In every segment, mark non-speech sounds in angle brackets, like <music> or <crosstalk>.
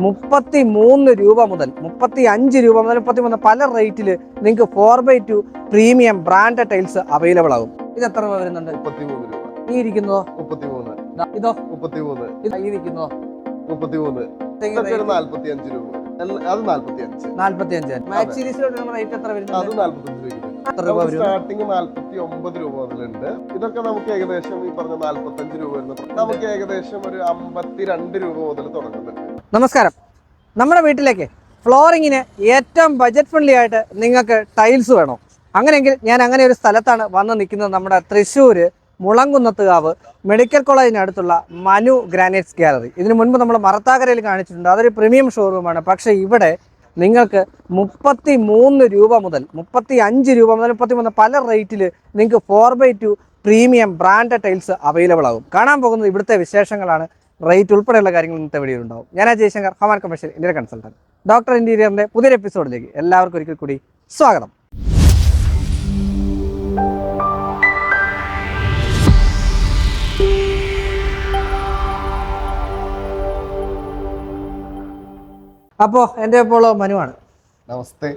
മുപ്പത്തി മൂന്ന് രൂപ മുതൽ മുപ്പത്തി അഞ്ച് രൂപ മുതൽ മുപ്പത്തി മൂന്ന് പല റേറ്റിൽ നിങ്ങൾക്ക് four by two premium brand tiles available ആകും. ഇത് എത്ര രൂപ വരുന്നുണ്ട്? ഈ ഇരിക്കുന്നതോ മുപ്പത്തിമൂന്ന്. ഇതോ? മുപ്പത്തിമൂന്ന്. ഈ ഇരിക്കുന്നതോ മുപ്പത്തിമൂന്ന്. ഇതൊക്കെ ഒരു നാല്പത്തി അഞ്ച് രൂപ. അത് നാല്പത്തി അഞ്ച് അഞ്ച് സീരീസിലോട്ട് റേറ്റ് എത്ര വരുന്നത് അത് നാല്പത്തി നാല്പത്തഞ്ച് രൂപ. സ്റ്റാർട്ടിങ് നാല്പത്തി ഒമ്പത് രൂപ മുതലുണ്ട്. ഇതൊക്കെ നമുക്ക് ഏകദേശം ഈ പറഞ്ഞ നാല്പത്തഞ്ച് രൂപ വരുന്നത് നമുക്ക് ഏകദേശം ഒരു അമ്പത്തിരണ്ട് രൂപ മുതൽ തുടങ്ങുന്നുണ്ട്. നമസ്കാരം. നമ്മുടെ വീട്ടിലേക്ക് ഫ്ലോറിങ്ങിന് ഏറ്റവും ബജറ്റ് ഫ്രണ്ട്ലി ആയിട്ട് നിങ്ങൾക്ക് ടൈൽസ് വേണോ. അങ്ങനെയെങ്കിൽ ഞാൻ അങ്ങനെ ഒരു സ്ഥലത്താണ് വന്ന് നിൽക്കുന്നത്. നമ്മുടെ തൃശ്ശൂർ മുളങ്കുന്നത്തുകാവ് മെഡിക്കൽ കോളേജിനടുത്തുള്ള മനു ഗ്രാനൈറ്റ്സ് ഗാലറി ഇതിനു മുൻപ് നമ്മൾ മറത്താകരയിൽ കാണിച്ചിട്ടുണ്ട്. അതൊരു പ്രീമിയം ഷോറൂമാണ് പക്ഷേ ഇവിടെ നിങ്ങൾക്ക് മുപ്പത്തി മൂന്ന് രൂപ മുതൽ മുപ്പത്തി അഞ്ച് രൂപ മുതൽ മുപ്പത്തി മൂന്ന് പല റേറ്റിൽ നിങ്ങൾക്ക് four by two premium brand tiles available ആകും. കാണാൻ പോകുന്നത് ഇവിടുത്തെ വിശേഷങ്ങളാണ്. റേറ്റ് ഉൾപ്പെടെയുള്ള കാര്യങ്ങൾ ഇന്നത്തെ വീഡിയോ ഉണ്ടാവും. ഞാൻ ജയശങ്കർ ഹമാൻ കമേഷ്യൽ ഇന്ത്യൻ കൺസൾട്ടന്റ് ഡോക്ടർ ഇന്റീരിയറിന്റെ പുതിയൊരു എപ്പിസോഡിലേക്ക് എല്ലാവർക്കും ഒരിക്കൽ കൂടി സ്വാഗതം. അപ്പോൾ എന്റെ ഇപ്പോൾ മനുവാണ്. നമസ്തേ.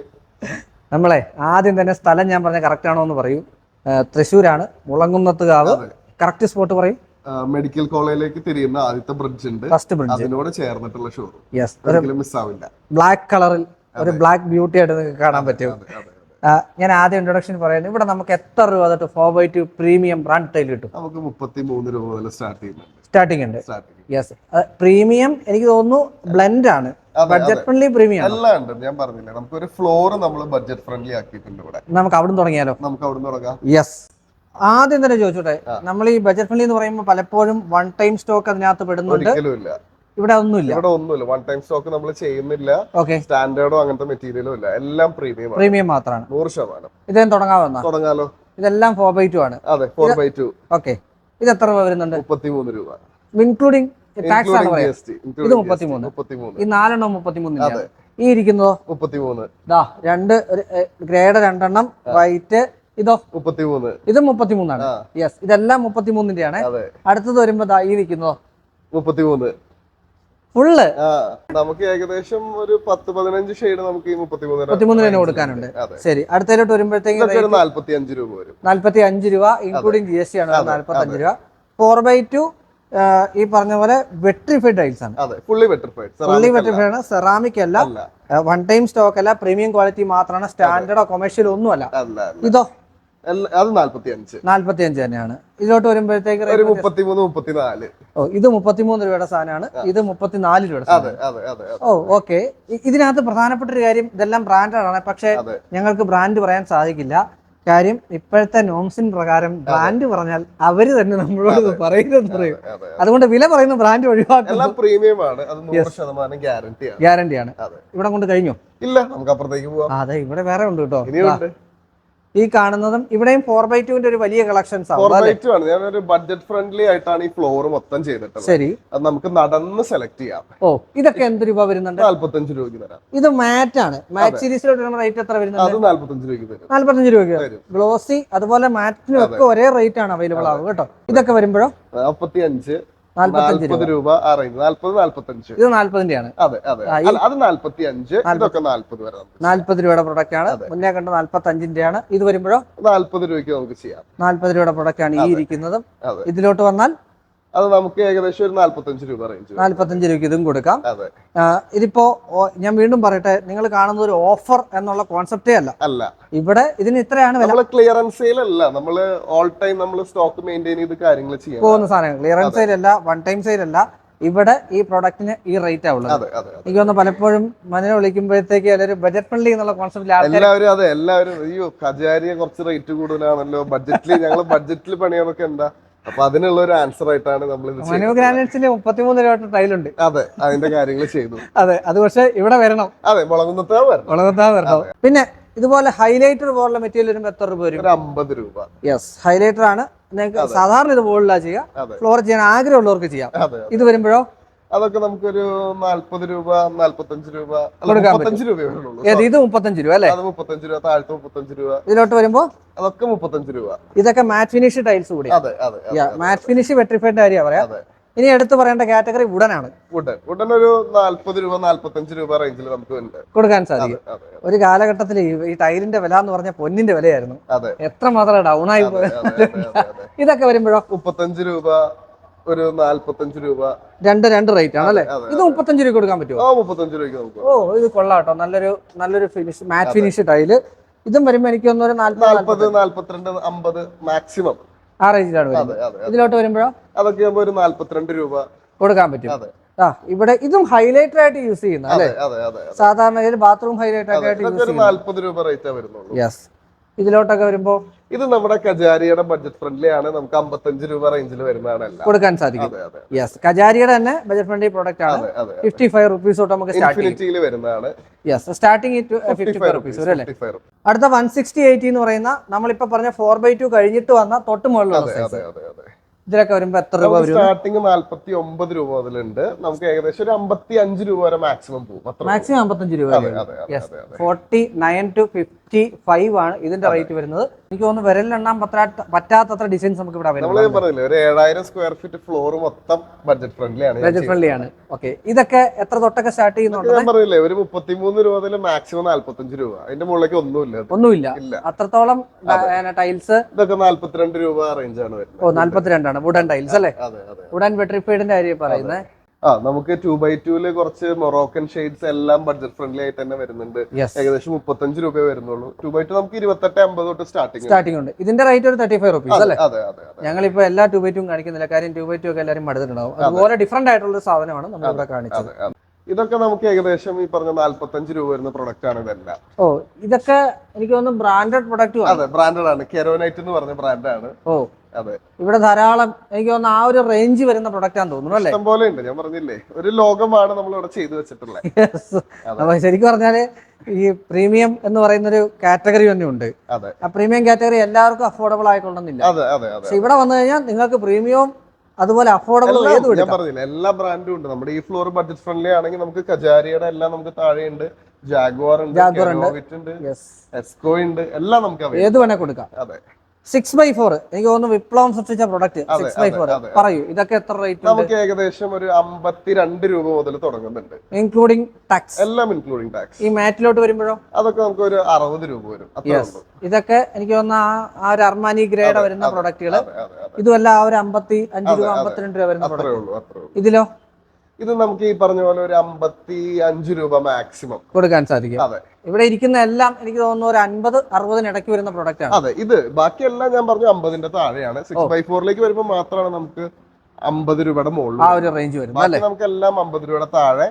നമ്മളെ ആദ്യം തന്നെ സ്ഥലം ഞാൻ പറഞ്ഞ കറക്റ്റ് ആണോ എന്ന് പറയൂ. തൃശ്ശൂരാണ്. മുളങ്കുന്നത്തുകാവ്. കറക്റ്റ് സ്പോട്ട് പറയും. മെഡിക്കൽ കോളേജിലേക്ക് തിരിയുന്ന ആദ്യത്തെ ബ്രിഡ്ജ് ഉണ്ട്. ഫസ്റ്റ് ബ്രിഡ്ജ് അതിനോട് ചേർന്നിട്ടുള്ള ഷോറൂം യെസ് മിസ് ആവില്ല. ബ്ലാക്ക് കളറിൽ ഒരു ബ്ലാക്ക് ബ്യൂട്ടി ആയിട്ട് നിങ്ങൾക്ക് കാണാൻ പറ്റും. ഞാൻ ആദ്യം ഇൻട്രൊഡക്ഷൻ പറയുന്നത് ഇവിടെ നമുക്ക് എത്ര രൂപ തൊട്ട് four by two premium brand tile കിട്ടും? നമുക്ക് മുപ്പത്തി മൂന്ന് രൂപ മുതൽ സ്റ്റാർട്ട് ചെയ്യുന്നുണ്ട്. സ്റ്റാർട്ടിംഗ് ഉണ്ട്. യെസ് പ്രീമിയം എനിക്ക് തോന്നുന്നു ബ്ലെൻഡ് ആണ്. ബഡ്ജറ്റ് ഫ്രണ്ട്ലി പ്രീമിയം എല്ലാം ഉണ്ട്. ഞാൻ പറഞ്ഞില്ലേ നമുക്ക് ഒരു ഫ്ലോർ നമ്മൾ ബഡ്ജറ്റ് ഫ്രണ്ട്ലി ആക്കിയിട്ടുണ്ട് ഇവിടെ. നമുക്ക് അവിടെ തുടങ്ങിയാലോ? നമുക്ക് അവിടെ തുടങ്ങാം. യെസ് ആദ്യം തന്നെ ചോദിച്ചോട്ടെ നമ്മൾ ഈ ബഡ്ജറ്റ് ഫ്രണ്ട്ലി എന്ന് പറയുമ്പോൾ പലപ്പോഴും വൺ ടൈം സ്റ്റോക്ക് അതിനകത്ത് പെടുന്നുണ്ട്. ഇവിടെ ഒന്നുമില്ല. ഇവിടെ ഒന്നുമില്ല. വൺ ടൈം സ്റ്റോക്ക് നമ്മൾ ചെയ്യുന്നില്ല. സ്റ്റാൻഡേർഡോ അങ്ങനത്തെ മെറ്റീരിയലോ ഇല്ല. എല്ലാം പ്രീമിയം പ്രീമിയം മാത്രമാണ്. നൂറ് ശതമാനം. ഇതേ തുടങ്ങാവുന്ന തുടങ്ങാലോ? ഇതെല്ലാം ഫോർ ബൈ ടു ആണ്. അതെ ഫോർ ബൈ ടു ഓക്കെ ഇത് എത്ര രൂപ വരുന്നുണ്ട്? രൂപ. ഇൻക്ലൂഡിംഗ് ടാക്സ് ആണ് ഇൻക്ലൂഡിംഗ് ജി പറയാം ഇത് മുപ്പത്തിമൂന്ന്. ഈ നാലെണ്ണം മുപ്പത്തിമൂന്ന്. ഈ ഇരിക്കുന്നതോ? മുപ്പത്തിമൂന്ന്. ദാ രണ്ട് ഗ്രേഡ് രണ്ടെണ്ണം വൈറ്റ് ഇതോ? മുപ്പത്തിമൂന്ന്. ഇത് മുപ്പത്തിമൂന്നാണ്. യെസ് ഇതെല്ലാം മുപ്പത്തിമൂന്നിന്റെ ആണ് അടുത്തത് വരുമ്പോ ദാ ഈ ഇരിക്കുന്നതോ? മുപ്പത്തിമൂന്ന്. ഫുള്ള് നമുക്ക് ഏകദേശം ഒരു പത്ത് പതിനഞ്ച് ഷെയ്ഡ് നമുക്ക് ഈ മുപ്പത്തിമൂന്ന് കൊടുക്കാനുണ്ട്. ശരി അടുത്തതിലോട്ട് വരുമ്പോഴത്തേക്കും നാല്പത്തി അഞ്ച് രൂപ വരും. നാല്പത്തി അഞ്ച് രൂപ ഇൻക്ലൂഡിംഗ് ജി എസ് ടി ആണ് നാല്പത്തി അഞ്ച് രൂപ. ഫോർ ബൈ ടു ഈ പറഞ്ഞ പോലെ വെട്രിഫൈഡ് ടൈൽസ് ആണ്. ഫുള്ളി വെട്രിഫൈഡ് ആണ് സെറാമിക് അല്ല. വൺ ടൈം സ്റ്റോക്ക് അല്ല പ്രീമിയം ക്വാളിറ്റി മാത്രമാണ് സ്റ്റാൻഡേർഡോ കൊമേഴ്ഷ്യൽ ഒന്നും അല്ല അല്ല അല്ല. ഇതോ അത് നാല്പത്തി അഞ്ച് നാല്പത്തി അഞ്ച് തന്നെയാണ്. ഇതിലോട്ട് വരുമ്പോഴത്തേക്ക് ഒരു മുപ്പത്തിമൂന്ന് മുപ്പത്തിനാല്. ഓ ഇത് മുപ്പത്തിമൂന്ന് രൂപയുടെ സാധനമാണ്. ഇത് മുപ്പത്തിനാല് രൂപയുടെ ഓ ഓക്കെ. ഇതിനകത്ത് പ്രധാനപ്പെട്ട ഒരു കാര്യം ഇതെല്ലാം ബ്രാൻഡാണ് പക്ഷെ ഞങ്ങൾക്ക് ബ്രാൻഡ് പറയാൻ സാധിക്കില്ല. കാര്യം ഇപ്പോഴത്തെ നോംസിൻ പ്രകാരം ബ്രാൻഡ് പറഞ്ഞാൽ അവർ തന്നെ നമ്മളോട് പറയുന്നത് പറയും. അതെ അതെ. അതുകൊണ്ട് വില പറയുന്ന ബ്രാൻഡ് ആണ്. ഗ്യാരണ്ടിയാണ് ഇവിടെ കൊണ്ട് കഴിഞ്ഞോ? ഇല്ല നമുക്ക് അപ്പുറത്തേക്ക് പോവാം. അതെ ഇവിടെ വേറെ ഉണ്ട് കേട്ടോ. ഈ കാണുന്നതും ഇവിടെയും ഫോർ ബൈ ടുവിന്റെ ഒരു വലിയ കളക്ഷൻസ് ആണ്. ഞാൻ ഒരു ബഡ്ജറ്റ് ഫ്രണ്ട്ലി ആയിട്ടാണ് ഈ ഫ്ലോർ മൊത്തം ചെയ്തിട്ടുള്ളത്. ശരി. അത് നമുക്ക് നടന്ന് സെലക്ട് ചെയ്യാം. ഓ ഇതൊക്കെ എന്ത് രൂപ വരുന്നുണ്ട്? നാല്പത്തഞ്ച് രൂപയ്ക്ക് തരാം. ഇത് മാറ്റ് ആണ്. മാറ്റ് സീരീസിലോട്ട് റേറ്റ് എത്ര വരുന്നത് അത് നാല്പത്തഞ്ച് രൂപയ്ക്ക് തരും. നാല്പത്തഞ്ച് രൂപയ്ക്ക് തരും. ഗ്ലോസി അതുപോലെ മാറ്റിനും ഒക്കെ ഒരേ റേറ്റ് ആണ് അവൈലബിൾ ആവും കേട്ടോ. ഇതൊക്കെ വരുമ്പോഴോ? നാൽപ്പത്തി അഞ്ച് നാല്പത് രൂപ നാല്പത് നാല്പത്തഞ്ച്. ഇത് അതെ അതെ. അത് നാല്പത്തി അഞ്ച്. ഇതൊക്കെ നാല്പത് വരെ നാല്പത് രൂപയുടെ പ്രൊഡക്റ്റ് ആണ്. മുന്നേ കണ്ട നാല്പത്തി ഇത് വരുമ്പോഴോ? നാല്പത് രൂപയ്ക്ക് നമുക്ക് ചെയ്യാം. നാല്പത് രൂപയുടെ പ്രൊഡക്റ്റ് ആണ് ഈ ഇരിക്കുന്നതും. ഇതിലോട്ട് വന്നാൽ അത് നമുക്ക് ഏകദേശം ഒരു നാല്പത്തഞ്ച് രൂപ റേഞ്ച് നാല്പത്തഞ്ച് രൂപ ഇതും കൊടുക്കാം. അതെ. ഇതിപ്പോ ഞാൻ വീണ്ടും പറയട്ടെ നിങ്ങൾ കാണുന്ന ഒരു ഓഫർ എന്നുള്ള കോൺസെപ്റ്റേ അല്ല. അല്ല. ഇവിടെ ഇതിന് ഇത്രയാണ് വില. നമ്മൾ ക്ലിയറൻസ് സെയിലല്ല നമ്മൾ ഓൾ ടൈം നമ്മൾ സ്റ്റോക്ക് മെയിന്റെയിൻ ചെയ്ത് കാര്യങ്ങൾ ചെയ്യാം. പോകുന്ന സാധനങ്ങൾ. ക്ലിയറൻസ് സെയിലല്ല അല്ല വൺ ടൈം സെയിൽ അല്ല. ഇവിടെ ഈ പ്രൊഡക്റ്റിന് ഈ റേറ്റ് ആവുള്ളത് എനിക്ക് തോന്നുന്നു പലപ്പോഴും മനുഷ്യ വിളിക്കുമ്പോഴത്തേക്ക് എല്ലാവരും ബജറ്റ് ഫ്രണ്ട്ലി എന്നുള്ള കോൺസെപ്റ്റിൽ എല്ലാവരും അതെ എല്ലാവരും അയ്യോ ഖജാരിയ കുറച്ച് റേറ്റ് കൂടുതലാണല്ലോ. ബഡ്ജറ്റിൽ ഞങ്ങൾ ബഡ്ജറ്റിൽ പണിയാനൊക്കെ എന്താ? അപ്പൊ അതിനുള്ള ഒരു ആൻസർ ആയിട്ടാണ് നമ്മൾ മനു ഗ്രാനൈറ്റ്സിൽ മുപ്പത്തിമൂന്ന് രൂപ ടൈലുണ്ട് അതെ അതിന്റെ കാര്യങ്ങൾ ചെയ്തു. അതെ അത് പക്ഷേ ഇവിടെ വരണം. അതെ മുളകുന്നത്താ വരണം. വരണം. പിന്നെ ഇതുപോലെ ഹൈലൈറ്റർ പോലുള്ള മെറ്റീരിയൽ വരുമ്പോൾ എത്ര രൂപ വരും? അമ്പത് രൂപ. യെസ് ഹൈലൈറ്റർ ആണ്. നിങ്ങൾക്ക് സാധാരണ ഇത് പോലുള്ള ചെയ്യാം ഫ്ലോർ ചെയ്യാൻ ആഗ്രഹമുള്ളവർക്ക് ചെയ്യാം. ഇത് വരുമ്പോഴോ? അതൊക്കെ നമുക്കൊരു നാല്പത് രൂപ നാല്പത്തഞ്ച് രൂപ മുപ്പത്തഞ്ച് രൂപ വരുന്നുള്ളൂ ഏത് ഇത് മുപ്പത്തഞ്ച് രൂപ അല്ലേ? അത് മുപ്പത്തഞ്ച് രൂപ താഴത്തെ മുപ്പത്തഞ്ച് രൂപ. ഇതിലോട്ട് വരുമ്പോ? അതൊക്കെ മുപ്പത്തഞ്ച് രൂപ. ഇതൊക്കെ മാറ്റ് ഫിനിഷ് ടൈൽസ് കൂടി. അതെ അതെ മാറ്റ് ഫിനിഷ് വെട്രിഫൈഡ് കാര്യമാണ് പറയാം. ഇനി എടുത്തു പറയേണ്ട കാറ്റഗറി ഉടനാണ് വുഡൻ വുഡൻ ഒരു നാല്പത് രൂപ നാല്പത്തഞ്ച് രൂപ റേഞ്ചിൽ നമുക്ക് കൊടുക്കാൻ സാധിക്കും. ഒരു കാലഘട്ടത്തിൽ ഈ ടൈലിന്റെ വില എന്ന് പറഞ്ഞ പൊന്നിന്റെ വിലയായിരുന്നു. അതെ. എത്ര മാത്രം ഡൗൺ ആയി. ഇതൊക്കെ വരുമ്പോഴോ? മുപ്പത്തഞ്ച് രൂപ ഒരു നാല്പത്തഞ്ച് രൂപ. രണ്ട് രണ്ട് റേറ്റ് ആണ് അല്ലേ? ഇത് മുപ്പത്തഞ്ച് രൂപ കൊടുക്കാൻ പറ്റുമോ മുപ്പത്തഞ്ച് രൂപയ്ക്ക് നമുക്ക് ഓ ഇത് കൊള്ളാട്ടോ. നല്ലൊരു നല്ലൊരു ഫിനിഷ് മാറ്റ് ഫിനിഷ് ടൈൽ ഇതും വരുമ്പോ എനിക്ക് ഒന്നൊരു നാല്പത് നാല്പത് നാല്പത്തിരണ്ട് അമ്പത് മാക്സിമം ആ റേഞ്ചിലാണ് വരുന്നത്. ഇതിലോട്ട് വരുമ്പോഴോ? അതൊക്കെ ഒരു നാല്പത്തിരണ്ട് രൂപ. കൊടുക്കാൻ പറ്റും. ആ ഇവിടെ ഇതും ഹൈലൈറ്റർ ആയിട്ട് യൂസ് ചെയ്യുന്ന അല്ലേ. സാധാരണ ബാത്റൂം ഹൈലൈറ്റർ ആയിട്ട് യൂസ് ചെയ്യുന്നത് രൂപ യെസ് ഇതിലോട്ടൊക്കെ വരുമ്പോ ഇത് നമ്മുടെ കജാരിയുടെ ബഡ്ജറ്റ് ഫ്രണ്ട്ലി ആണ്. നമുക്ക് അമ്പത്തഞ്ച് രൂപ റേഞ്ചിൽ വരുന്നതാണ് കൊടുക്കാൻ സാധിക്കും. യെസ് കജാരിയുടെ തന്നെ ബഡ്ജറ്റ് ഫ്രണ്ട്ലി പ്രോഡക്റ്റ് ആണ്. ഫിഫ്റ്റി ഫൈവ് റുപ്പീസ് തൊട്ട് നമുക്ക് ഇൻഫിനിറ്റിയിൽ വരുന്നതാണ്. Yes starting fifty five rupees വരും അല്ലേ? അടുത്ത വൺ സിക്സ്റ്റി എയ്റ്റി എന്ന് പറയുന്ന നമ്മളിപ്പോ പറഞ്ഞ ഫോർ ബൈ ടു കഴിഞ്ഞിട്ട് വന്ന തൊട്ട് മുകളിലുള്ള ഇതിലൊക്കെ വരുമ്പോ എത്ര രൂപ വരും സ്റ്റാർട്ടിങ് നാല്പത്തി ഒമ്പത് രൂപ മുതലുണ്ട്. നമുക്ക് ഏകദേശം ഒരു അമ്പത്തി അഞ്ച് രൂപ വരെ മാക്സിമം പോകും. മാക്സിമം മാക്സിമം അമ്പത്തഞ്ച് രൂപ forty nine to fifty five ആണ് ഇതിന്റെ റേറ്റ് വരുന്നത്. എനിക്ക് തോന്നുന്നു വിരലിലെണ്ണാൻ പറ്റാത്ത പറ്റാത്തത്ര ഡിസൈൻസ് നമുക്ക് ഇവിടെ പറഞ്ഞില്ലേ ഒരു ഏഴായിരം സ്ക്വയർ ഫീറ്റ് ഫ്ലോർ മൊത്തം ബഡ്ജറ്റ് ഫ്രണ്ട്ലി ആണ് ഫ്രണ്ട്ലിയാണ് ബജറ്റ് ഫ്രണ്ട്ലി ആണ്. ഓക്കെ ഇതൊക്കെ എത്ര തൊട്ടൊക്കെ സ്റ്റാർട്ട് ചെയ്യുന്നുണ്ട് ഞാൻ പറഞ്ഞില്ലേ ഒരു മുപ്പത്തിമൂന്ന് രൂപ മുതൽ മാക്സിമം നാല്പത്തഞ്ച് രൂപ. അതിന്റെ മുകളിലേക്ക് ഒന്നുമില്ല. ഒന്നുമില്ല. ഇല്ല. അത്രത്തോളം ടൈൽസ് ഇതൊക്കെ നാല്പത്തിരണ്ട് രൂപ റേഞ്ച് ആണ് വരുന്നത്. ഓ നാല്പത്തിരണ്ടാണ്. വുഡൻ ടൈൽസ് അല്ലേ? വുഡൻ വെട്രിഫൈഡിന്റെ കാര്യം പറയുന്നത് ആ നമുക്ക് ടു ബൈ ടൂൽ കുറച്ച് മൊറോക്കൻ ഷെയ്ഡ്സ് എല്ലാം ബഡ്ജറ്റ് ഫ്രണ്ട്ലി ആയിട്ട് തന്നെ വരുന്നുണ്ട്. ഏകദേശം മുപ്പത്തഞ്ച് രൂപ വരുന്നുള്ളൂ. ടു ബൈ ടു നമുക്ക് ഇരുപത്തെട്ട് അമ്പത് തൊട്ട് സ്റ്റാർട്ടിങ് സ്റ്റാർട്ടിംഗ് ഉണ്ട്. ഇതിന്റെ റേറ്റ് ഒരു തേർട്ടി ഫൈവ് റുപ്പീസ് അല്ലേ? അതെ അതെ ഞങ്ങളിപ്പോ എല്ലാ ടൂ ബൈറ്റും കാണിക്കുന്നില്ല. കാര്യം ടൂ ടു ഒക്കെ എല്ലാവരും മടുത്തിട്ടുണ്ടാവും. അതുപോലെ ഡിഫറെന്റ് ആയിട്ടുള്ള ഒരു സാധനമാണ് നമ്മൾ ഇവിടെ കാണിച്ചത്. ഇതൊക്കെ നമുക്ക് ഏകദേശം ഈ പറഞ്ഞ നാല്പത്തഞ്ച് രൂപ വരുന്ന പ്രൊഡക്റ്റ് ആണ് ഇതെല്ലാം. ഓ ഇതൊക്കെ എനിക്ക് തോന്നുന്നു ബ്രാൻഡഡ് പ്രൊഡക്റ്റ് ആണ്. അതെ ബ്രാൻഡഡ് ആണ്. കെരോനൈറ്റ് എന്ന് പറഞ്ഞ ബ്രാൻഡാണ് ഓ. ഇവിടെ ധാരാളം എനിക്ക് തോന്നുന്നു ആ ഒരു റേഞ്ച് വരുന്ന പ്രൊഡക്റ്റ് ആണെന്ന് തോന്നുന്നു അല്ലേ? പോലെ ഉണ്ട് ഞാൻ പറഞ്ഞില്ലേ? ഒരു ലോകമാണ് നമ്മൾ ഇവിടെ ചെയ്തു വെച്ചിട്ടുള്ളത്. <laughs> അപ്പൊ ശരിക്കും പറഞ്ഞാൽ ഈ പ്രീമിയം എന്ന് പറയുന്ന ഒരു കാറ്റഗറി തന്നെ ഉണ്ട്. ആ പ്രീമിയം കാറ്റഗറി എല്ലാവർക്കും അഫോർഡബിൾ ആയിക്കൊള്ളുന്നില്ല അതെ പക്ഷെ ഇവിടെ വന്നു കഴിഞ്ഞാൽ നിങ്ങൾക്ക് പ്രീമിയം അതുപോലെ അഫോർഡബിൾ ഏതും ഞാൻ പറഞ്ഞില്ല എല്ലാ ബ്രാൻഡും ഉണ്ട്. നമ്മുടെ ഈ ഫ്ലോർ ബഡ്ജറ്റ് ഫ്രണ്ട്ലി ആണെങ്കിൽ നമുക്ക് കജാരിയുടെ എല്ലാം നമുക്ക് താഴെയുണ്ട് ജാഗ്വാർ ഉണ്ട് എസ്കോ ഉണ്ട്. എല്ലാം നമുക്ക്. ഏത് വേണേ കൊടുക്കാം. അതെ. സിക്സ് ബൈ ഫോർ എനിക്ക് തോന്നുന്നു വിപ്ലവം സൃഷ്ടിച്ച പ്രൊഡക്റ്റ് സിക്സ് ബൈ ഫോർ പറയൂ ഇതൊക്കെ എത്ര റേറ്റ് നമുക്ക് ഏകദേശം ഒരു അമ്പത്തിരണ്ട് രൂപ മുതൽ തുടങ്ങുന്നുണ്ട്. ഇൻക്ലൂഡിംഗ് ടാക്സ് എല്ലാം ഇൻക്ലൂഡിംഗ് ടാക്സ് ഈ മാറ്റിലോട്ട് വരുമ്പോഴോ? അതൊക്കെ നമുക്ക് ഒരു അറുപത് രൂപ വരും. ഇതൊക്കെ എനിക്ക് തോന്നുന്ന ആ ഒരു അർമാനി ഗ്രേഡ് വരുന്ന പ്രൊഡക്റ്റുകൾ ഇതുമല്ല ആ ഒരു അമ്പത്തി അഞ്ച് രൂപ. അമ്പത്തിരണ്ട് രൂപ വരുന്ന പ്രൊഡക്റ്റ് ഇതിലോ? ഇത് നമുക്ക് ഈ പറഞ്ഞ പോലെ ഒരു അമ്പത്തി അഞ്ച് രൂപ മാക്സിമം കൊടുക്കാൻ സാധിക്കും. അതെ. ഇവിടെ ഇരിക്കുന്ന എല്ലാം എനിക്ക് തോന്നുന്നു ഒരു അൻപത് അറുപതിന് ഇടയ്ക്ക് വരുന്ന പ്രൊഡക്റ്റ് ആണ്. അതെ ഇത് ബാക്കിയെല്ലാം ഞാൻ പറഞ്ഞു അമ്പതിന്റെ താഴെയാണ്. സിക്സ് ബൈ ഫോറിലേക്ക് വരുമ്പോൾ മാത്രമാണ് നമുക്ക് അമ്പത് രൂപയുടെ മുകളിൽ ആ ഒരു റേഞ്ച് വരും നമുക്ക് എല്ലാം അമ്പത് രൂപയുടെ താഴെ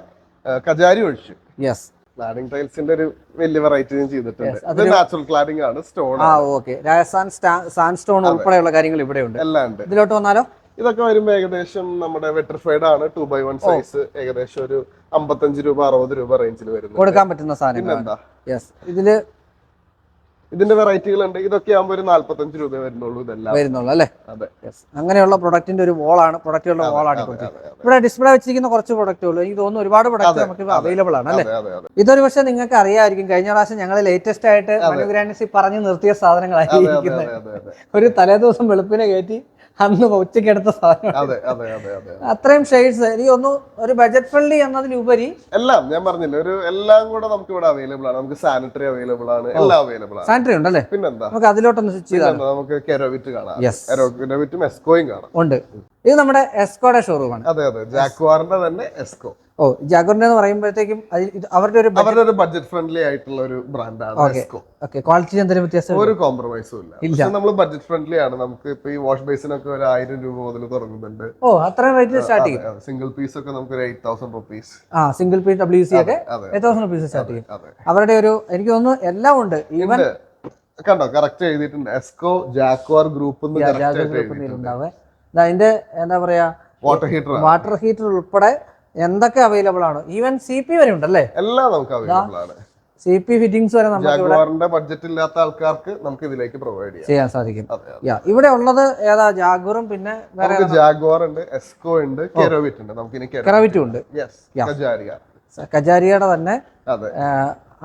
കജാരി ഒഴിച്ച്. യെസ് ക്ലാഡിംഗ് ടൈൽസിന്റെ ഒരു വലിയ വെറൈറ്റി ഞാൻ ചെയ്തിട്ടുണ്ട്. അത് നാച്ചുറൽ ക്ലാഡിംഗ് ആണ് സ്റ്റോൺ ആ ഓക്കെ രാജസ്ഥാൻ സാൻസ്റ്റോൺ ഉൾപ്പെടെയുള്ള കാര്യങ്ങൾ ഇവിടെ ഉണ്ട് എല്ലാം ഉണ്ട്. ഇതിലോട്ട് വന്നാലോ? ഇതൊക്കെ വരുമ്പോൾ ഏകദേശം നമ്മുടെ വെട്രിഫൈഡ് ആണ്. ടു ബൈ വൺ സൈസ് ഏകദേശം ഒരു അമ്പത്തഞ്ച് രൂപ അറുപത് രൂപ റേഞ്ചിൽ വരുന്നു കൊടുക്കാൻ പറ്റുന്ന സാധനം ഇതിൽ ഇതിന്റെ വെറൈറ്റികൾ ഉണ്ട് ഇതൊക്കെ ആകുമ്പോൾ ഒരു നാല്പത്തഞ്ച് രൂപ വരുന്നുള്ളൂ ഇതെല്ലാം. വരുന്നുള്ളൂ അല്ലേ? അതെ. അങ്ങനെയുള്ള പ്രൊഡക്റ്റിന്റെ ഒരു വോളാണ് പ്രൊഡക്റ്റുകളുടെ വോളാണ് ഇവിടെ ഡിസ്പ്ലേ വെച്ചിരിക്കുന്ന കുറച്ച് പ്രൊഡക്റ്റുകൾ എനിക്ക് തോന്നുന്നു ഒരുപാട് പ്രൊഡക്റ്റ് നമുക്ക് അവൈലബിൾ ആണ് അല്ലേ? ഇതൊരു പക്ഷേ നിങ്ങൾക്ക് അറിയാമായിരിക്കും കഴിഞ്ഞ പ്രാവശ്യം ഞങ്ങൾ ലേറ്റസ്റ്റ് ആയിട്ട് മനുഗ്രാൻസി പറഞ്ഞു നിർത്തിയ സാധനങ്ങളായിരിക്കും. ഒരു തലേദിവസം വെളുപ്പിനെ കയറ്റി അന്ന് ഉച്ചയ്ക്ക് എടുത്ത സാധനം അതെ അതെ അതെ അതെ. അത്രയും ഷെയ്ഡ്സ് എനിക്ക് ഒന്ന് ഒരു ബജറ്റ് ഫ്രണ്ട്ലി എന്നതിലുപരി എല്ലാം ഞാൻ പറഞ്ഞില്ല ഒരു എല്ലാം കൂടെ നമുക്ക് ഇവിടെ അവൈലബിൾ ആണ്. നമുക്ക് സാനിറ്ററി അവൈലബിൾ ആണ് എല്ലാം അവൈലബിൾ ആണ്. സാനിറ്ററി ഉണ്ടല്ലേ? പിന്നെന്താ? നമുക്ക് അതിലോട്ടൊന്ന് സ്വിച്ച് ചെയ്താൽ നമുക്ക് കെരോവിറ്റ് കാണാം. കെരോവിറ്റും എസ്കോയും കാണാം. ഉണ്ട്. ഇത് നമ്മുടെ എസ്കോയുടെ ഷോറൂമാണ് അതെ അതെ. ജാക്വാറിന്റെ തന്നെ എസ്കോ ഓ ജാഗോറിന്റെ എന്ന് പറയുമ്പോഴത്തേക്കും അവരുടെ ഒരു അവരുടെ ഒരു ബഡ്ജറ്റ് ഫ്രണ്ട്ലി ആയിട്ടുള്ള ഒരു ബ്രാൻഡാണ് ക്വാളിറ്റി എന്തെങ്കിലും വ്യത്യാസം ഒരു കോംപ്രമൈസും ഇല്ല. പക്ഷെ നമ്മൾ ബഡ്ജറ്റ് ഫ്രണ്ട്ലി ആണ്. നമുക്ക് ഇപ്പൊ ഈ വാഷ് ബേസിനൊക്കെ ഒരു ആയിരം രൂപ മുതൽ തുടങ്ങുന്നുണ്ട്. ഓ അത്ര റേറ്റ് സ്റ്റാർട്ട് ചെയ്യും? സിംഗിൾ പീസ് ഒക്കെ നമുക്ക് ഒരു എയ്റ്റ് തൗസൻഡ് റുപ്പീസ് ആ സിംഗിൾ പീസ് ഡബ്ല്യു സി ഒക്കെ എയ്റ്റ് തൗസൻഡ് റുപ്പീസ് സ്റ്റാർട്ട് ചെയ്യും. അവരുടെ ഒരു എനിക്ക് തോന്നുന്നു എല്ലാം ഉണ്ട്. ഈവൻ കണ്ടോ? കറക്റ്റ് എഴുതിയിട്ടുണ്ട്. എസ്കോ ജാക്വാർ ഗ്രൂപ്പ് അതിന്റെ എന്താ പറയാ വാട്ടർ ഹീറ്റർ വാട്ടർ ഹീറ്റർ ഉൾപ്പെടെ എന്തൊക്കെ അവൈലബിൾ ആണ്? ഈവൻ സി പി വരെ ഉണ്ടല്ലേ? എല്ലാം നമുക്ക് അവൈലബിൾ ആണ്. സി പി ഫിറ്റിംഗ്സ് വരെ നമുക്ക് ജാഗ്വാറിന്റെ ബഡ്ജറ്റ് ഇല്ലാത്ത ആൾക്കാർക്ക് നമുക്ക് ഇതിലേക്ക് പ്രൊവൈഡ് ചെയ്യാൻ സാധിക്കും. ഇവിടെ ഉള്ളത് ഏതാ? ജാഗ്വറും പിന്നെ വേറെ ജാഗ്വാർ ഉണ്ട് എസ്കോ ഉണ്ട് കെറോവിറ്റ് ഉണ്ട്. നമുക്ക് ഇനി കെറവിറ്റും ഉണ്ട്. കജാരിയുടെ തന്നെ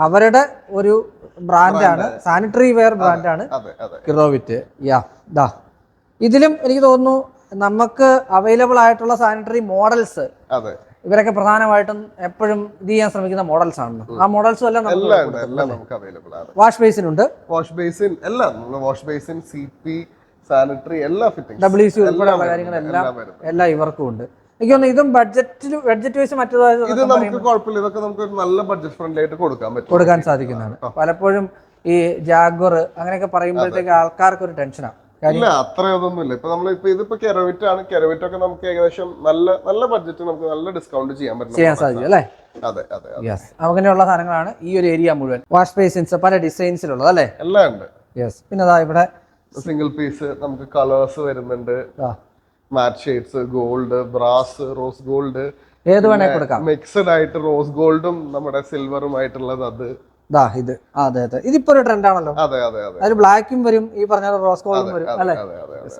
അവരുടെ ഒരു ബ്രാൻഡാണ് സാനിറ്ററി വെയർ ബ്രാൻഡാണ് കിറോവിറ്റ് യാ ദാ. ഇതിലും എനിക്ക് തോന്നുന്നു നമുക്ക് അവൈലബിൾ ആയിട്ടുള്ള സാനിറ്ററി മോഡൽസ് ഇവരൊക്കെ പ്രധാനമായിട്ടും എപ്പോഴും ഇത് ചെയ്യാൻ ശ്രമിക്കുന്ന മോഡൽസ് ആണ് ആ മോഡൽസും എല്ലാം നമുക്ക് അവൈലബിൾ ആണ്. വാഷ് ബേസിൻ ഉണ്ട്. വാഷ് ബേസിൻ എല്ലാം wash basin C P sanitary എല്ലാ ഫിറ്റിംഗ് ഡബ്ല്യു സി ഉൾപ്പെടെയുള്ള കാര്യങ്ങളെല്ലാം എല്ലാം ഇവർക്കും ഉണ്ട്. എനിക്ക് തോന്നുന്നു ഇതും ബഡ്ജറ്റിൽ ബഡ്ജറ്റ് വൈസ് ഇത് നമുക്ക് കുഴപ്പമില്ല. ഇതൊക്കെ നമുക്ക് നല്ല ബഡ്ജറ്റ് ഫ്രണ്ട്ലി ആയിട്ട് കൊടുക്കാൻ പറ്റും. കൊടുക്കാൻ സാധിക്കുന്നതാണ്. പലപ്പോഴും ഈ ജാഗ്വർ അങ്ങനെയൊക്കെ പറയുമ്പോഴത്തേക്ക് ആൾക്കാർക്ക് ഒരു ടെൻഷനാണ് ഇല്ല അത്രയൊന്നും ഇല്ല ഇപ്പൊ നമ്മൾ ഇപ്പൊ ഇതിപ്പോ കെരവിറ്റ് ആണ്. കെരവിറ്റ് ഒക്കെ നമുക്ക് ഏകദേശം നല്ല നല്ല ബഡ്ജറ്റ് നമുക്ക് നല്ല ഡിസ്കൗണ്ട് ചെയ്യാൻ പറ്റും ചെയ്യാൻ സാധിക്കും അല്ലേ? അതെ അതെ. യെസ് അങ്ങനെയുള്ള സാധനങ്ങളാണ് ഈ ഒരു ഏരിയ മുഴുവൻ. വാഷ് ബേസിൻസ് പല ഡിസൈൻസിലുള്ളത് അല്ലേ? എല്ലാം ഉണ്ട്. യെസ് പിന്നെ അതാ ഇവിടെ സിംഗിൾ പീസ് നമുക്ക് കളേഴ്സ് വരുന്നുണ്ട്. Matt shades gold brass rose gold ഏത് വേണേ കൊടുക്കാം. മിക്സഡ് ആയിട്ട് റോസ് ഗോൾഡും നമ്മുടെ സിൽവറും ആയിട്ടുള്ളത് അത് ദാ ഇത്. അതെ അതെ. ഇതിപ്പോ ഒരു ട്രെൻഡ് ആണല്ലോ. അതെ അതെ അതെ. അതിൽ ബ്ലാക്കും വരും ഈ പറഞ്ഞ റോസ് ഗോൾഡും വരും അല്ലെ?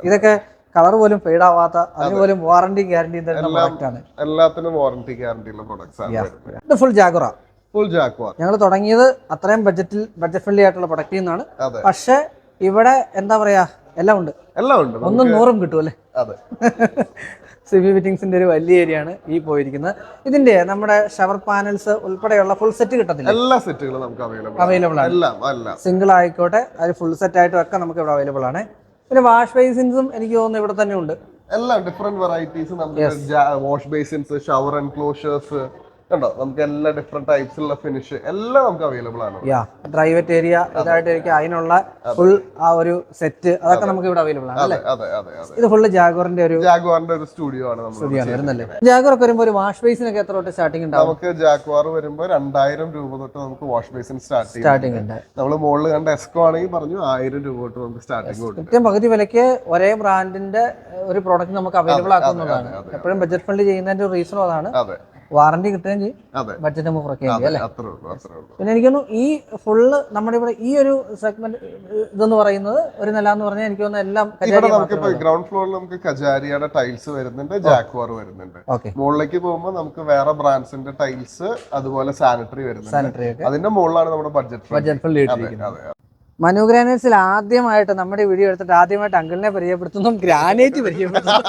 ഇതൊക്കെ കളർ പോലും ഫെയ്ഡ് ആവാത്ത അതിന് പോലും ഗ്യാരണ്ടി ഗ്യാരണ്ടിയും തരുന്ന പ്രോഡക്റ്റ് ആണ്. എല്ലാത്തിനും വാറന്റി ഗ്യാരണ്ടി ഉള്ള പ്രൊഡക്ട്സ് ആണ് ഇത് ഫുൾ ജാഗുറ ഫുൾ ജാക്വാർ ഞങ്ങൾ തുടങ്ങിയത് അത്രയും ബഡ്ജറ്റിൽ ബഡ്ജറ്റ് ഫ്രണ്ട്ലി ആയിട്ടുള്ള പ്രൊഡക്റ്റിൽ നിന്നാണ്. പക്ഷേ പക്ഷെ ഇവിടെ എന്താ പറയാ? എല്ലാം ഉണ്ട്. എല്ലാം ഉണ്ട്. ഒന്നും നൂറും കിട്ടുമല്ലേ അതെ. <laughs> സിബി ഫിറ്റിംഗ്സിന്റെ ഒരു വലിയ ഏരിയ ആണ് ഈ പോയിരിക്കുന്നത്. ഇതിന്റെ നമ്മുടെ ഷവർ പാനൽസ് ഉൾപ്പെടെയുള്ള ഫുൾ സെറ്റ് കിട്ടത്തില്ല? എല്ലാ സെറ്റുകളും നമുക്ക് അവൈലബിൾ അവൈലബിൾ ആണ്. സിംഗിൾ ആയിക്കോട്ടെ അത് ഫുൾ സെറ്റ് ആയിട്ടും ഒക്കെ നമുക്ക് ഇവിടെ അവൈലബിൾ ആണ്. പിന്നെ വാഷ് ബേസിൻസും എനിക്ക് തോന്നുന്നു ഇവിടെ തന്നെ ഉണ്ട്. എല്ലാ ഡിഫറെന്റ് വെറൈറ്റീസ് നമുക്ക് വാഷ് ബേസിൻസ് ഷവർ എൻക്ലോഷേഴ്സ് കണ്ടോ? നമുക്ക് എല്ലാ ഡിഫറെന്റ് ഉള്ള ഫിനിഷ് എല്ലാം നമുക്ക് അവൈലബിൾ ആണ്. യാ ഡ്രൈവറ്റ് ഏരിയ ഇതായിട്ട് എനിക്ക് അതിനുള്ള ഫുൾ ആ ഒരു സെറ്റ് അതൊക്കെ നമുക്ക് ഇവിടെ അവൈലബിൾ ആണ് അല്ലേ? അതെ അതെ അതെ ഇത് ഫുള്ള് ജാഗോറിന്റെ ഒരു ജാഗ്വാറിന്റെ ഒരു സ്റ്റുഡിയോ ആണ് സ്റ്റുഡിയോ ആണ് വരുന്നല്ലേ? ജാഗോർ ഒക്കെ വരുമ്പോൾ ഒരു വാഷ് ബേസിനൊക്കെ എത്ര തൊട്ട് സ്റ്റാർട്ടിംഗ് ഉണ്ടാവും? നമുക്ക് ജാഗ്വാർ വരുമ്പോൾ രണ്ടായിരം രൂപ തൊട്ട് നമുക്ക് വാഷ് ബേസിൻ സ്റ്റാർട്ട് സ്റ്റാർട്ടിംഗ് ഉണ്ട്. നമ്മൾ മുകളിൽ കണ്ട എസ്കോ ആണെങ്കിൽ പറഞ്ഞു ആയിരം രൂപ തൊട്ട് നമുക്ക് സ്റ്റാർട്ടിംഗ് കൊടുക്കും. പകുതി വിലയ്ക്ക് ഒരേ ബ്രാൻഡിന്റെ ഒരു പ്രോഡക്റ്റ് നമുക്ക് അവൈലബിൾ ആക്കുന്നതാണ്. എപ്പോഴും ബജറ്റ് ഫണ്ട് ചെയ്യുന്നതിന്റെ റീസൺ അതാണ്. അതെ. വാറണ്ടി കിട്ടുകയും ചെയ്യും. ബഡ്ജറ്റ് നമുക്ക് കുറയ്ക്കുകയും ചെയ്യും അല്ലേ? പിന്നെ എനിക്ക് തോന്നുന്നു ഈ ഫുള്ള് നമ്മുടെ ഇവിടെ ഈ ഒരു സെഗ്മെന്റ് ഇതെന്ന് പറയുന്നത് ഒരു നില എന്ന് പറഞ്ഞാൽ എനിക്ക് തോന്നുന്നു എല്ലാം ഗ്രൗണ്ട് ഫ്ലോറിൽ നമുക്ക് കജാരിയുടെ ടൈൽസ് വരുന്നുണ്ട് ജാക്വാർ വരുന്നുണ്ട്. മുകളിലേക്ക് പോകുമ്പോൾ നമുക്ക് വേറെ ബ്രാൻഡ്സിന്റെ ടൈൽസ് അതുപോലെ സാനിറ്ററി വരുന്നുണ്ട്. സാനിറ്ററി അതിന്റെ മുകളിലാണ് നമ്മുടെ ബഡ്ജറ്റ് ബഡ്ജറ്റ് മനു ഗ്രാനൈറ്റ്സിൽ ആദ്യമായിട്ട് നമ്മുടെ വീഡിയോ എടുത്തിട്ട് ആദ്യമായിട്ട് അങ്കിളിനെ പരിചയപ്പെടുത്തുന്നു ഗ്രാനൈറ്റ് പരിചയപ്പെടുത്തുന്നു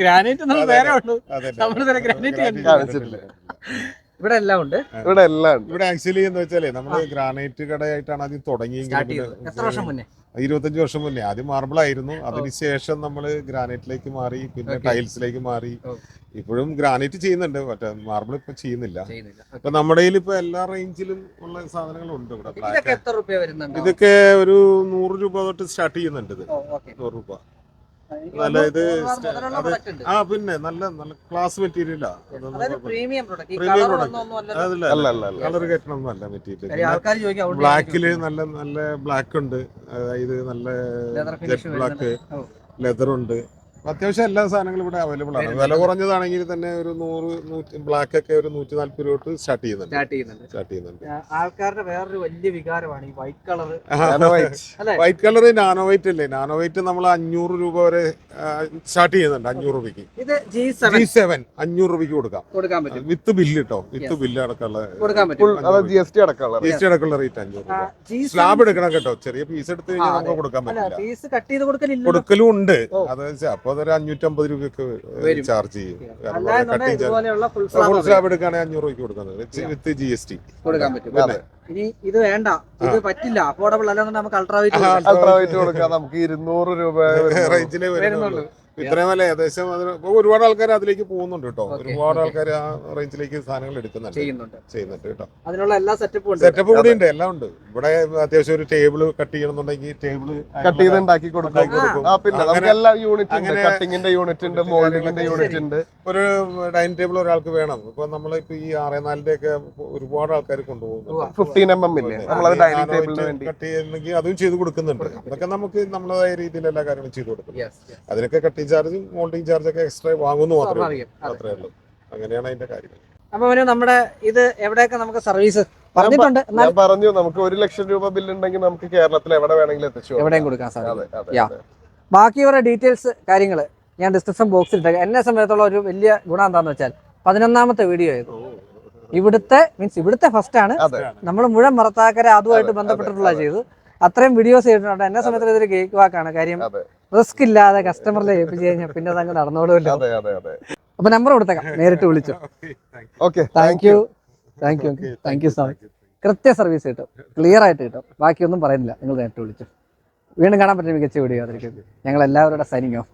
ഗ്രാനൈറ്റ് നമ്മൾ വേറെ ഉള്ളൂ. നമ്മൾ തന്നെ ഗ്രാനൈറ്റ് കാണിച്ചിട്ടില്ല ഇവിടെ എല്ലാം ഉണ്ട്. ഇവിടെ എല്ലാം ഉണ്ട്. ഇവിടെ ആക്ച്വലി എന്ന് വെച്ചാലേ നമ്മൾ ഗ്രാനൈറ്റ് കടയായിട്ടാണ് ആദ്യം തുടങ്ങി എത്ര വർഷം മുന്നേ? ഇരുപത്തഞ്ച് വർഷം മുന്നേ. ആദ്യം മാർബിൾ ആയിരുന്നു. അതിനുശേഷം നമ്മൾ ഗ്രാനൈറ്റിലേക്ക് മാറി പിന്നെ ടൈൽസിലേക്ക് മാറി. ഇപ്പോഴും ഗ്രാനൈറ്റ് ചെയ്യുന്നുണ്ട്. മറ്റേ മാർബിൾ ഇപ്പൊ ചെയ്യുന്നില്ല. ഇപ്പൊ നമ്മുടെ കയ്യിൽ ഇപ്പൊ എല്ലാ റേഞ്ചിലും ഉള്ള സാധനങ്ങളും ഉണ്ട് ഇവിടെ. ഇതൊക്കെ ഒരു നൂറ് രൂപ തൊട്ട് സ്റ്റാർട്ട് ചെയ്യുന്നുണ്ട് ഇത്. നൂറ് രൂപ. നല്ല ഇത് അത് ആ പിന്നെ നല്ല നല്ല ക്ലാസ് മെറ്റീരിയലാ പ്രീമിയം പ്രോഡക്റ്റ് ഈ കളർ ഒന്നും അല്ല അല്ല കളർ കയറ്റണം മെറ്റീരിയൽ ബ്ലാക്കിൽ നല്ല നല്ല ബ്ലാക്ക് ഉണ്ട്. അതായത് നല്ല ജെറ്റ് ബ്ലാക്ക് ഓ. ലെതർ ഉണ്ട്. അത്യാവശ്യം എല്ലാ സാധനങ്ങളും ഇവിടെ അവൈലബിൾ ആണ്. വില കുറഞ്ഞതാണെങ്കിൽ തന്നെ ഒരു നൂറ് നൂറ്റി ബ്ലാക്ക് ഒക്കെ ഒരു നൂറ്റി നാല്പത് രൂപ തൊട്ട് സ്റ്റാർട്ട് ചെയ്യുന്നുണ്ട്. സ്റ്റാർട്ട് ചെയ്യുന്നുണ്ട്. സ്റ്റാർട്ട് ചെയ്യുന്നുണ്ട്. ആ, ആൾക്കാരുടെ വേറൊരു വലിയ വികാരമാണ് ഈ white colour white colour nano white അല്ലേ? നാനോ വൈറ്റ് നമ്മൾ അഞ്ഞൂറ് രൂപ വരെ സ്റ്റാർട്ട് ചെയ്യുന്നുണ്ട് അഞ്ഞൂറ് രൂപയ്ക്ക്. ഇത് ജി സെവൻ ജി സെവൻ അഞ്ഞൂറ് രൂപയ്ക്ക് കൊടുക്കാം. കൊടുക്കാൻ പറ്റും. വിത്ത് ബില്ല് കേട്ടോ വിത്ത് ബില്ല് അടക്കമുള്ള കൊടുക്കാൻ പറ്റും. ജി എസ് ടി അടക്കമുള്ള ജി എസ് ടി അടക്കമുള്ള റേറ്റ് അഞ്ഞൂറ് രൂപ. സ്ലാബ് എടുക്കണം കേട്ടോ. ചെറിയ പീസ് എടുത്ത് കഴിഞ്ഞാൽ നമുക്ക് കൊടുക്കാൻ അല്ല പറ്റില്ല. ഫീസ് കട്ട് ചെയ്ത് കൊടുക്കലില്ല കൊടുക്കലും ഉണ്ട്. അതെന്ന് വെച്ചാൽ അപ്പൊ അതൊരു അഞ്ഞൂറ്റമ്പത് രൂപയൊക്കെ ചാർജ് ചെയ്യും. കട്ടിങ് ഫുൾ സ്ലാബ് എടുക്കുകയാണെങ്കിൽ അഞ്ഞൂറ് രൂപയ്ക്ക് കൊടുക്കുന്നത്. വിത്ത് ജി എസ് ടി കൊടുക്കാൻ പറ്റും. ഇനി ഇത് വേണ്ട. ഇത് പറ്റില്ല. അഫോർഡബിൾ അല്ലാതെ നമുക്ക് അൾട്രാ അൾട്രാ വൈറ്റ് കൊടുക്കാം. നമുക്ക് ഇരുന്നൂറ് രൂപ റേഞ്ചിലേ വരുന്നുള്ളൂ. ഇത്രയും നല്ല ഏകദേശം അതിന് ഒരുപാട് ആൾക്കാർ അതിലേക്ക് പോകുന്നുണ്ട് കേട്ടോ. ഒരുപാട്. ആൾക്കാർ ആ റേഞ്ചിലേക്ക് സാധനങ്ങൾ എടുക്കുന്നുണ്ട്. ചെയ്യുന്നുണ്ട്. കേട്ടോ. അതിനുള്ള എല്ലാ സെറ്റപ്പും ഉണ്ട്. സെറ്റപ്പ് കൂടി ഉണ്ട് എല്ലാം ഉണ്ട്. ഇവിടെ അത്യാവശ്യം ഒരു ടേബിൾ കട്ട് ചെയ്യണമെന്നുണ്ടെങ്കിൽ ടേബിൾ കട്ട് ചെയ്ത് ഉണ്ടാക്കി കൊടുക്കും. ആ പിന്നെ നമുക്ക് എല്ലാ യൂണിറ്റ് ഉണ്ട്. അങ്ങനെ- കട്ടിങ്ങിന്റെ യൂണിറ്റ് ഉണ്ട് മോൾഡിങ്ങിന്റെ യൂണിറ്റ് ഉണ്ട്. ഒരു ഡൈനിങ് ടേബിൾ ഒരാൾക്ക് വേണം. ഇപ്പൊ നമ്മളിപ്പോ ഈ ആറേ നാലിന്റെ ഒക്കെ ഒരുപാട് ആൾക്കാർ കൊണ്ടുപോകുന്നുണ്ട്. ഫിഫ്റ്റീൻ എം എം ഇല്ലേ? നമ്മളത് ഡൈനിങ് ടേബിളിന് വേണ്ടി. കട്ട് ചെയ്യണമെങ്കിൽ അതും ചെയ്ത് കൊടുക്കുന്നുണ്ട്. അതൊക്കെ നമുക്ക് നമ്മളതായ രീതിയിൽ എല്ലാ കാര്യങ്ങളും ചെയ്ത് കൊടുക്കും. അതിനൊക്കെ yes. കട്ടിങ് ചാർജും വോൾട്ടേജ് ചാർജ് ഒക്കെ എക്സ്ട്രാ വാങ്ങുന്നു മാത്രമേ. അത്രേ ഉള്ളൂ. അങ്ങനെയാണ് അതിന്റെ കാര്യം. അപ്പൊ നമ്മുടെ ഇത് എവിടെയൊക്കെ നമുക്ക് സർവീസ് പറഞ്ഞിട്ടുണ്ട്? ഞാൻ പറഞ്ഞു നമുക്ക് ഒരു ലക്ഷം രൂപ ബില്ല് ഉണ്ടെങ്കിൽ നമുക്ക് കേരളത്തിൽ എവിടെ വേണമെങ്കിലും എത്തിച്ചു. എവിടെയും കൊടുക്കാൻ സാധിക്കും ബാക്കിയുള്ള ഡീറ്റെയിൽസ് കാര്യങ്ങൾ ഞാൻ ഡിസ്ക്രിപ്ഷൻ ബോക്സിൽ ഇട്ടേക്കാം. എന്നെ സംബന്ധിച്ചുള്ള ഒരു വലിയ ഗുണം എന്താണെന്ന് വെച്ചാൽ പതിനൊന്നാമത്തെ വീഡിയോ ആയിരുന്നു ഇവിടുത്തെ മീൻസ് ഇവിടുത്തെ ഫസ്റ്റ് ആണ്. നമ്മൾ മുഴുവൻ മറത്താക്കര അതുമായിട്ട് ബന്ധപ്പെട്ടിട്ടുള്ള. ചെയ്തു. അത്രയും വീഡിയോസ് ചെയ്തിട്ടുണ്ട്. എന്നെ സംബന്ധിച്ചുള്ള ഇതൊരു കേക്ക് വാക്കാണ്. കാര്യം റിസ്ക് ഇല്ലാതെ കസ്റ്റമറിലെ ഏൽപ്പിച്ച് കഴിഞ്ഞാൽ പിന്നെ അതങ്ങ് അങ്ങ് അതെ അതെ അതെ. അപ്പൊ നമ്പർ കൊടുത്തേക്കാം നേരിട്ട് വിളിച്ചു. Okay thank you thank you thank you so much കൃത്യ സർവീസ് കിട്ടും ക്ലിയർ ആയിട്ട് കിട്ടും. ബാക്കിയൊന്നും പറയുന്നില്ല നിങ്ങൾ നേരിട്ട് വിളിച്ചു. വീണ്ടും കാണാൻ പറ്റുന്ന മികച്ച വീഡിയോ അതിലേക്ക് ഞങ്ങൾ എല്ലാവരുടെ സൈനിങ് ഓഫ്.